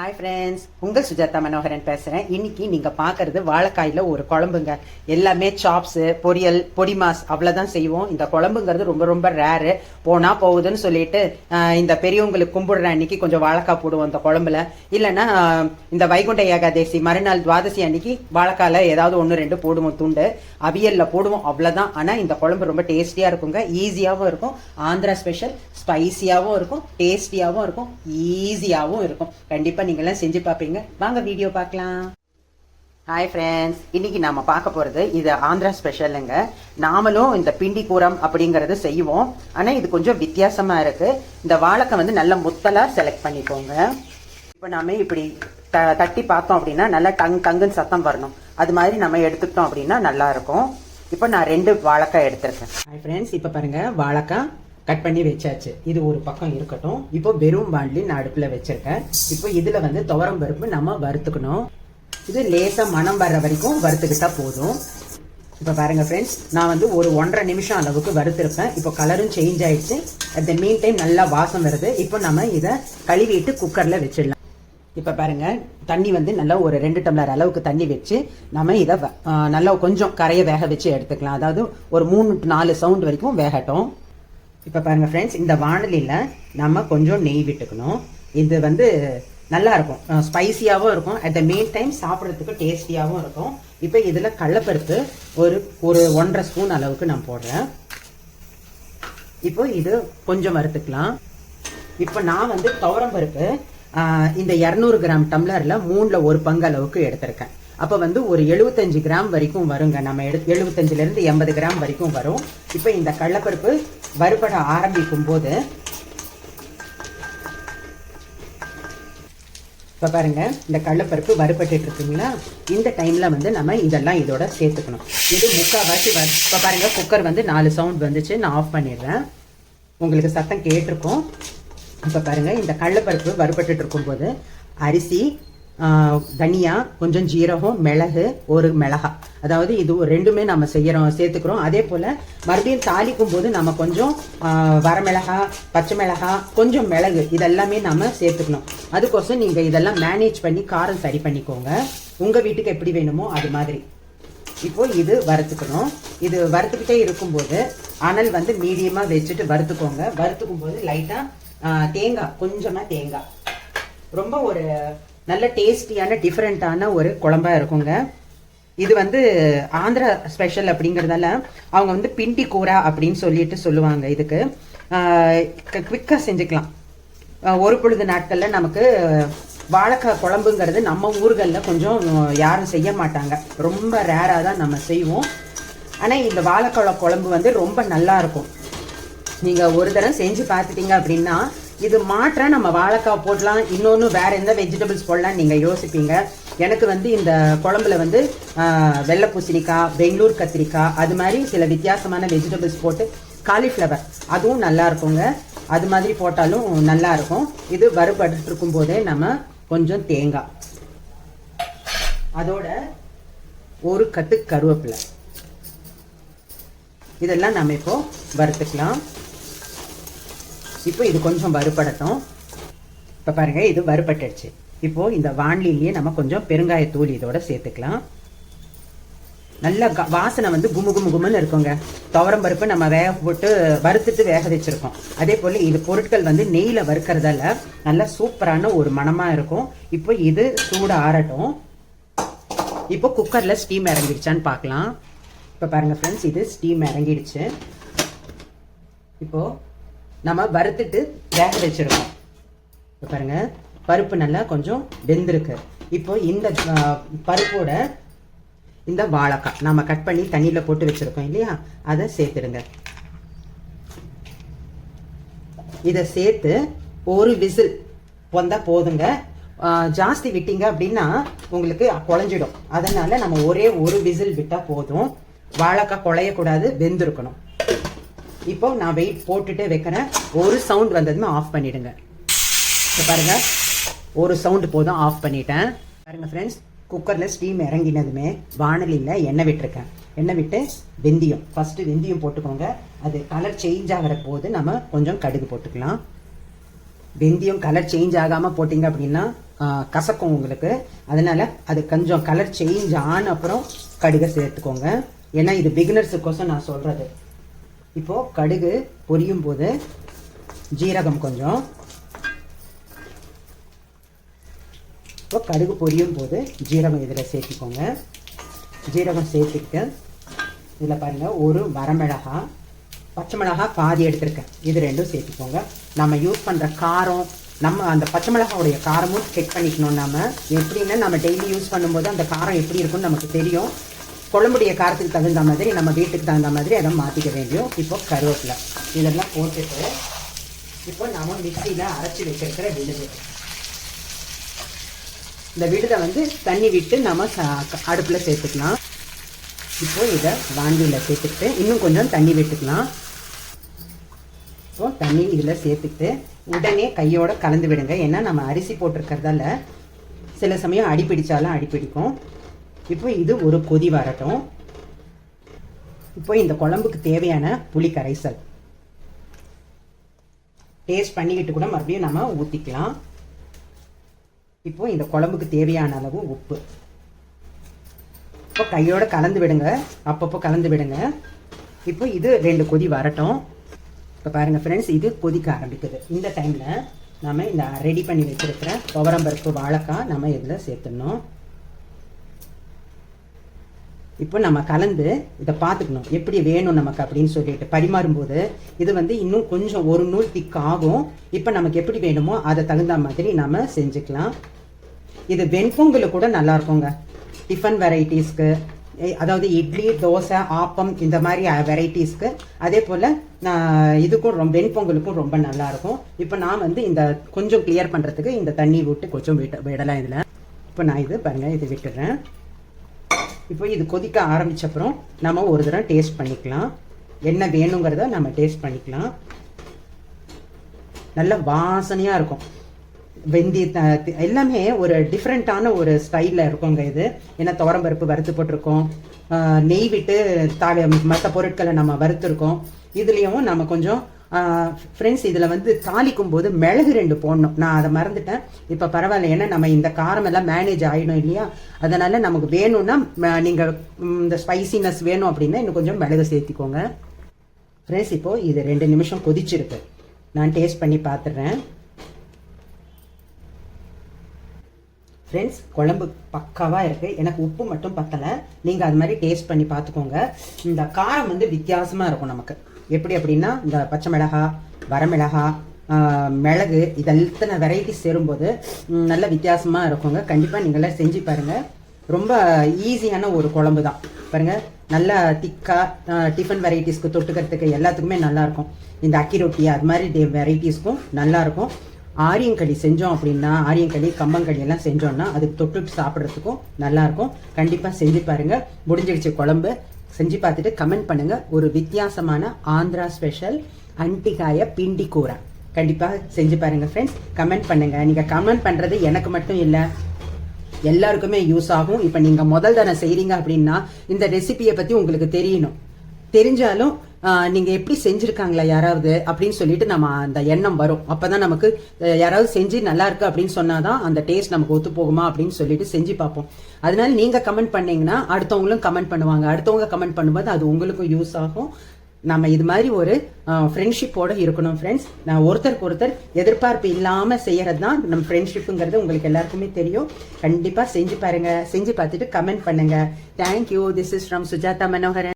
Hi friends உங்கள் சுஜாதா மனோகரன் பேசுகிறேன் இன்னைக்கு நீங்கள் பார்க்கறது வாழைக்காயில் ஒரு குழம்புங்க. எல்லாமே சாப்ஸு பொரியல் பொடி மாஸ் அவ்வளோதான் செய்வோம். இந்த குழம்புங்கிறது ரொம்ப ரொம்ப ரேரு போனால் போகுதுன்னு சொல்லிட்டு இந்த பெரியவங்களுக்கு கும்பிடுற அன்னைக்கு கொஞ்சம் வாழைக்காய் போடுவோம் இந்த குழம்புல. இல்லைன்னா இந்த வைகுண்ட ஏகாதசி மறுநாள் துவாதசி அன்னைக்கு வாழைக்காயில் ஏதாவது ஒன்று ரெண்டு போடுவோம் துண்டு. அவியலில் போடுவோம் அவ்வளோதான் ஆனால் இந்த குழம்பு ரொம்ப டேஸ்டியாக இருக்குங்க. ஈஸியாகவும் இருக்கும். ஆந்திரா ஸ்பெஷல் ஸ்பைசியாகவும் இருக்கும் டேஸ்டியாகவும் இருக்கும் ஈஸியாகவும் இருக்கும். கண்டிப்பாக நீங்களாம் செஞ்சு பார்ப்பீங்க. வாங்க வீடியோ பார்க்கலாம். ஹாய் ஃப்ரெண்ட்ஸ் இன்னைக்கு நாம பார்க்க போகிறது இது ஆந்திரா ஸ்பெஷலுங்க நாமளும் இந்த பிண்டி கூரம் அப்படிங்கிறது செய்வோம். ஆனால் இது கொஞ்சம் வித்தியாசமாக இருக்குது இந்த வாழைக்காய் வந்து நல்ல முத்தலாக செலக்ட் பண்ணிக்கோங்க. இப்போ நாம இப்படி த தட்டி பார்த்தோம் அப்படின்னா நல்லா டங் டங்குன்னு சத்தம் வரணும். அது மாதிரி நம்ம எடுத்துக்கிட்டோம் அப்படின்னா நல்லா இருக்கும். இப்போ நான் ரெண்டு வாழைக்காய் எடுத்திருக்கேன். ஹாய் ஃப்ரெண்ட்ஸ் இப்போ பாருங்க வாழைக்காய் கட் பண்ணி வச்சாச்சு. இது ஒரு பக்கம் இருக்கட்டும். இப்போ வெறும் பாண்ட்லி நான் அடுப்பில் வச்சிருக்கேன். இப்போ இதில் வந்து துவரம் பருப்பு நம்ம வறுத்துக்கணும். இது லேசாக மனம் வர்ற வரைக்கும் வறுத்துக்கிட்டா போதும். இப்போ பாருங்க ஃப்ரெண்ட்ஸ் நான் வந்து ஒரு ஒன்றரை நிமிஷம் அளவுக்கு வறுத்திருப்பேன். இப்போ கலரும் சேஞ்ச் ஆயிடுச்சு. அட் த மீன் டைம் நல்லா வாசம் வருது. இப்போ நம்ம இதை கழுவிட்டு குக்கரில் வச்சிடலாம். இப்போ பாருங்க தண்ணி வந்து நல்லா ஒரு ரெண்டு டம்ளர் அளவுக்கு தண்ணி வச்சு நம்ம இதை வ- நல்லா கொஞ்சம் கரையை வேக வச்சு எடுத்துக்கலாம். அதாவது ஒரு மூணு நாலு சவுண்ட் வரைக்கும் வேகட்டும். இப்போ பாருங்க ஃப்ரெண்ட்ஸ் இந்த வானலியில் நம்ம கொஞ்சம் நெய் விட்டுக்கணும். இது வந்து நல்லா இருக்கும். ஸ்பைசியாகவும் இருக்கும். அட் த மெயின் டைம் சாப்பிட்றதுக்கு டேஸ்டியாகவும் இருக்கும். இப்போ இதில் கடலப்பருப்பு ஒரு ஒரு ஒன்றரை ஸ்பூன் அளவுக்கு நான் போடுறேன். இப்போ இது கொஞ்சம் வறுத்துக்கலாம். இப்போ நான் வந்து துவரம்பருப்பு இந்த இரநூறு கிராம் டம்ளரில் மூணில் ஒரு பங்கு அளவுக்கு எடுத்திருக்கேன். அப்போ வந்து ஒரு எழுபத்தஞ்சு கிராம் வரைக்கும் வருங்க. நம்ம எடு எழுபத்தஞ்சிலேருந்து எண்பது கிராம் வரைக்கும் வரும். இப்போ இந்த கடலப்பருப்பு வறுபட ஆரம்பிக்கும் போது இப்போ பாருங்க இந்த கடலப்பருப்பு வறுபட்டு இருக்குங்களா இந்த டைமில் வந்து நம்ம இதெல்லாம் இதோட சேர்த்துக்கணும். இது முக்கால்வாசி வறு இப்போ பாருங்க குக்கர் வந்து நாலு சவுண்ட் வந்துச்சு. நான் ஆஃப் பண்ணிடுறேன். உங்களுக்கு சத்தம் கேட்டிருக்கோம். இப்போ பாருங்க இந்த கடலப்பருப்பு வறுபட்டு இருக்கும்போது அரிசி தனியா கொஞ்சம் ஜீரகம் மிளகு ஒரு மிளகா. அதாவது இது ஒரு ரெண்டுமே நம்ம செய்யறோம் சேர்த்துக்கிறோம். அதே போல மறுபடியும் தாளிக்கும் போது நம்ம கொஞ்சம் வரமிளகா பச்சை மிளகா கொஞ்சம் மிளகு இதெல்லாமே நம்ம சேர்த்துக்கணும். அதுக்கோசம் நீங்க இதெல்லாம் மேனேஜ் பண்ணி காரம் சரி பண்ணிக்கோங்க. உங்க வீட்டுக்கு எப்படி வேணுமோ அது மாதிரி. இப்போ இது வறுத்துக்கணும். இது வறுத்துக்கிட்டே இருக்கும்போது அனல் வந்து மீடியமா வச்சுட்டு வறுத்துக்கோங்க. வறுத்துக்கும் போது லைட்டா தேங்காய் கொஞ்சமா தேங்காய். ரொம்ப ஒரு நல்ல டேஸ்டியான டிஃப்ரெண்ட்டான ஒரு குழம்பா இருக்குங்க. இது வந்து ஆந்திரா ஸ்பெஷல் அப்படிங்கிறதால அவங்க வந்து பிண்டி கூரா அப்படின்னு சொல்லிட்டு சொல்லுவாங்க இதுக்கு. குவிக்காக செஞ்சுக்கலாம். ஒரு பொழுது நாட்களில் நமக்கு வாழைக்காய் குழம்புங்கிறது நம்ம ஊர்களில் கொஞ்சம் யாரும் செய்ய மாட்டாங்க. ரொம்ப ரேராக தான் நம்ம செய்வோம். ஆனால் இந்த வாழைக்காய் குழம்பு வந்து ரொம்ப நல்லா இருக்கும். நீங்கள் ஒரு தடவை செஞ்சு பார்த்துட்டீங்க அப்படின்னா இது மாற்ற நம்ம வாழைக்காய் போடலாம். இன்னொன்று வேற எந்த வெஜிடபிள்ஸ் போடலாம் நீங்கள் யோசிப்பீங்க. எனக்கு வந்து இந்த குழம்புல வந்து வெள்ளை பூசணிக்காய் பெங்களூர் கத்திரிக்காய் அது மாதிரி சில வித்தியாசமான வெஜிடபிள்ஸ் போட்டு காலிஃப்ளவர் அதுவும் நல்லா இருக்குங்க. அது மாதிரி போட்டாலும் நல்லா இருக்கும். இது வறுபட்டு இருக்கும் போதே நம்ம கொஞ்சம் தேங்காய். அதோட ஒரு கட்டு கருவேப்பிலை. இதெல்லாம் நம்ம இப்போ வறுத்துக்கலாம். இப்போ இது கொஞ்சம் வறுபடட்டும். இப்போ பாருங்கள் இது வறுபட்டுடுச்சு. இப்போது இந்த வாண்லிலேயே நம்ம கொஞ்சம் பெருங்காயத்தூள் இதோட சேர்த்துக்கலாம். நல்ல வாசனை வந்து குமு குமு குமுன்னு இருக்குங்க. துவரம் பருப்பு நம்ம வேக போட்டு வறுத்துட்டு வேக வச்சிருக்கோம். அதே போல் இது பொருட்கள் வந்து நெய்யில் வறுக்கிறதால நல்லா சூப்பரான ஒரு மனமாக இருக்கும். இப்போ இது சூடு ஆறட்டும். இப்போ குக்கரில் ஸ்டீம் இறங்கிடுச்சான்னு பார்க்கலாம் இப்போ பாருங்கள் ஃப்ரெண்ட்ஸ் இது ஸ்டீம் இறங்கிடுச்சு. இப்போது நம்ம வறுத்துட்டு வேக வச்சிருக்கோம். இப்போ பாருங்க பருப்பு நல்லா கொஞ்சம் வெந்திருக்கு. இப்போ இந்த பருப்போட இந்த வாழைக்காய் நம்ம கட் பண்ணி தண்ணியில் போட்டு வச்சிருக்கோம் இல்லையா? அதை சேர்த்துடுங்க. இதை சேர்த்து ஒரு விசில் வந்தால் போதுங்க. ஜாஸ்தி விட்டீங்க அப்படின்னா உங்களுக்கு குழஞ்சிடும். அதனால நம்ம ஒரே ஒரு விசில் விட்டால் போதும். வாழைக்காய் குழையக்கூடாது வெந்திருக்கணும். இப்போ நான் வெயிட் போட்டுட்டே வைக்கிறேன். ஒரு சவுண்ட் வந்ததுமே ஆஃப் பண்ணிடுங்க. இப்போ பாருங்க. ஒரு சவுண்டு போதும் ஆஃப் பண்ணிட்டேன். பாருங்க ஃப்ரெண்ட்ஸ் குக்கரில் ஸ்டீம் இறங்கினதுமே வானலியில் எண்ணெய் விட்டுருக்கேன். எண்ணெய் விட்டு வெந்தயம். ஃபஸ்ட்டு வெந்தயம் போட்டுக்கோங்க. அது கலர் சேஞ்ச் ஆகிற போது நம்ம கொஞ்சம் கடுகு போட்டுக்கலாம். வெந்தயம் கலர் சேஞ்ச் ஆகாமல் போட்டிங்க அப்படின்னா கசக்கும் உங்களுக்கு. அதனால் அது கொஞ்சம் கலர் சேஞ்ச் ஆன அப்புறம் கடுகை சேர்த்துக்கோங்க. ஏன்னா இது பிகினர்ஸுக்கோசம் நான் சொல்கிறது இப்போது கடுகு பொரியும் போது ஜீரகம் கொஞ்சம். இப்போ கடுகு பொரியும் போது ஜீரகம் இதில் சேர்த்திக்கோங்க. ஜீரகம் சேர்த்துக்கிட்டு இதில் பாருங்கள் ஒரு வரமிளகா பச்சை மிளகா பாதி எடுத்திருக்கேன். இது ரெண்டும் சேர்த்துக்கோங்க. நம்ம யூஸ் பண்ணுற காரம் நம்ம அந்த பச்சை மிளகாவுடைய காரமும் செக் பண்ணிக்கணும் நம்ம எப்படின்னா நம்ம டெய்லி யூஸ் பண்ணும்போது அந்த காரம் எப்படி இருக்கும்னு நமக்கு தெரியும். குழம்புடைய காரத்துக்கு தகுந்த மாதிரி நம்ம வீட்டுக்கு தகுந்த மாதிரி அதை மாற்றிக்க வேண்டியும் இப்போ கருவேப்பிலை. இதெல்லாம் போட்டுட்டு இப்போ நம்ம மிக்சியில் அரைச்சி வச்சிருக்கிற விழுது. இந்த விழுதை வந்து தண்ணி விட்டு நம்ம அடுப்பில் சேர்த்துக்கலாம். இப்போ இதை வாண்டியில் சேர்த்துக்கிட்டு இன்னும் கொஞ்சம் தண்ணி விட்டுக்கலாம். இப்போ தண்ணி இதில் சேர்த்துக்கிட்டு உடனே கையோட கலந்து விடுங்க. ஏன்னா நம்ம அரிசி போட்டிருக்கிறதால சில சமயம் அடி பிடிச்சாலும் அடி பிடிக்கும் இப்போ இது ஒரு கொதி வரட்டும். இப்போ இந்த குழம்புக்கு தேவையான புளி கரைசல் டேஸ்ட் பண்ணிக்கிட்டு கூட மறுபடியும் நம்ம ஊற்றிக்கலாம் இப்போ இந்த குழம்புக்கு தேவையான அளவு உப்பு. இப்போ கையோட கலந்து விடுங்க. அப்பப்போ கலந்து விடுங்க. இப்போ இது ரெண்டு கொதி வரட்டும். இப்போ பாருங்கள் ஃப்ரெண்ட்ஸ் இது கொதிக்க ஆரம்பிக்குது. இந்த டைமில் நம்ம இந்த ரெடி பண்ணி வச்சுருக்கிற துவரம்பருப்பு வாழைக்காய் நம்ம இதில் சேர்த்துடணும். இப்போ நம்ம கலந்து இதை பார்த்துக்கணும். எப்படி வேணும் நமக்கு அப்படின்னு சொல்லிட்டு பரிமாறும்போது இது வந்து இன்னும் கொஞ்சம் ஒரு நூல் திக் ஆகும். இப்போ நமக்கு எப்படி வேணுமோ அதை தகுந்த மாதிரி நம்ம செஞ்சுக்கலாம். இது வெண்பொங்கல் கூட நல்லா இருக்குங்க. டிஃபன் வெரைட்டிஸ்க்கு அதாவது இட்லி தோசை ஆப்பம் இந்த மாதிரி வெரைட்டிஸ்க்கு அதே போல் நான் இதுக்கும் ரொம்ப வெண்பொங்கலுக்கும் ரொம்ப நல்லா இருக்கும். இப்போ நான் வந்து இந்த கொஞ்சம் கிளியர் பண்ணுறதுக்கு இந்த தண்ணி விட்டு கொஞ்சம் விட்டு விடலாம் இதில். இப்போ நான் இது பாருங்கள் இது விட்டுடுறேன். இப்போ இது கொதிக்க ஆரம்பிச்ச அப்புறம் நம்ம ஒரு தடவை டேஸ்ட் பண்ணிக்கலாம். என்ன வேணுங்கிறத நம்ம டேஸ்ட் பண்ணிக்கலாம். நல்ல வாசனையாக இருக்கும். வெந்தி எல்லாமே ஒரு டிஃப்ரெண்ட்டான ஒரு ஸ்டைலில் இருக்குங்க இது. ஏன்னா துவரம்பருப்பு வறுத்து போட்டிருக்கோம். நெய் விட்டு தாழ மற்ற பொருட்களை நம்ம வறுத்துருக்கோம். இதுலேயும் நம்ம கொஞ்சம் ஃப்ரெண்ட்ஸ் இதில் வந்து தாளிக்கும் போது மிளகு ரெண்டு போடணும். நான் அதை மறந்துட்டேன். இப்போ பரவாயில்ல ஏன்னா நம்ம இந்த காரம் எல்லாம் மேனேஜ் ஆகிடும் இல்லையா? அதனால் நமக்கு வேணும்னா ம- இந்த ஸ்பைசினஸ் வேணும் அப்படின்னா இன்னும் கொஞ்சம் மிளகு சேர்த்திக்கோங்க. ஃப்ரெண்ட்ஸ் இப்போ இது ரெண்டு நிமிஷம் கொதிச்சிருக்கு. நான் டேஸ்ட் பண்ணி பார்த்துடுறேன் ஃப்ரெண்ட்ஸ் குழம்பு பக்காவாக இருக்குது எனக்கு உப்பு மட்டும் பத்தலை. நீங்கள் அது மாதிரி டேஸ்ட் பண்ணி பார்த்துக்கோங்க இந்த காரம் வந்து வித்தியாசமாக இருக்கும் நமக்கு. எப்படி அப்படின்னா இந்த பச்சை மிளகா வரமிளகா மிளகு இதெல்லாம் வெரைட்டி சேரும்போது நல்ல வித்தியாசமாக இருக்குங்க. கண்டிப்பாக நீங்களாம் செஞ்சு பாருங்கள் ரொம்ப ஈஸியான ஒரு குழம்பு தான். பாருங்கள் நல்லா திக்காக டிஃபன் வெரைட்டிஸ்க்கு தொட்டுக்கிறதுக்கு எல்லாத்துக்குமே நல்லாயிருக்கும் இந்த அக்கி ரொட்டி அது மாதிரி வெரைட்டிஸ்க்கும் நல்லாயிருக்கும் ஆரியங்களி செஞ்சோம் அப்படின்னா ஆரியங்களி கம்பங்களி எல்லாம் செஞ்சோம்னா அதுக்கு தொட்டு சாப்பிட்றதுக்கும் நல்லாயிருக்கும் கண்டிப்பாக செஞ்சு பாருங்கள் முடிஞ்சிடுச்சு குழம்பு. செஞ்சு பார்த்துட்டு கமெண்ட் பண்ணுங்க. ஒரு வித்தியாசமான ஆந்திரா ஸ்பெஷல் அண்டிகாய பிண்டி கூரை. கண்டிப்பாக செஞ்சு பாருங்க ஃப்ரெண்ட்ஸ் கமெண்ட் பண்ணுங்க. நீங்க கமெண்ட் பண்றது எனக்கு மட்டும் இல்லை எல்லாருக்குமே யூஸ் ஆகும். இப்போ நீங்க முதல் தடவை செய்கிறீங்க அப்படின்னா இந்த ரெசிபியை பத்தி உங்களுக்கு தெரியணும். தெரிஞ்சாலும் நீங்கள் எப்படி செஞ்சுருக்காங்களா யாராவது அப்படின்னு சொல்லிட்டு நம்ம அந்த எண்ணம் வரும். அப்போ தான் நமக்கு யாராவது செஞ்சு நல்லா இருக்கு அப்படின்னு சொன்னாதான் அந்த டேஸ்ட் நமக்கு ஒத்து போகுமா அப்படின்னு சொல்லிட்டு செஞ்சு பார்ப்போம். அதனால நீங்கள் கமெண்ட் பண்ணீங்கன்னா அடுத்தவங்களும் கமெண்ட் பண்ணுவாங்க. அடுத்தவங்க கமெண்ட் பண்ணும்போது அது உங்களுக்கும் யூஸ் ஆகும். நம்ம இது மாதிரி ஒரு ஃப்ரெண்ட்ஷிப்போட இருக்கணும் ஃப்ரெண்ட்ஸ் நான் ஒருத்தருக்கு ஒருத்தர் எதிர்பார்ப்பு இல்லாமல் செய்யறது தான் நம்ம ஃப்ரெண்ட்ஷிப்புங்கிறது உங்களுக்கு எல்லாருக்குமே தெரியும். கண்டிப்பாக செஞ்சு பாருங்க. செஞ்சு பார்த்துட்டு கமெண்ட் பண்ணுங்க. Thank you this is from Sujatha Manoharan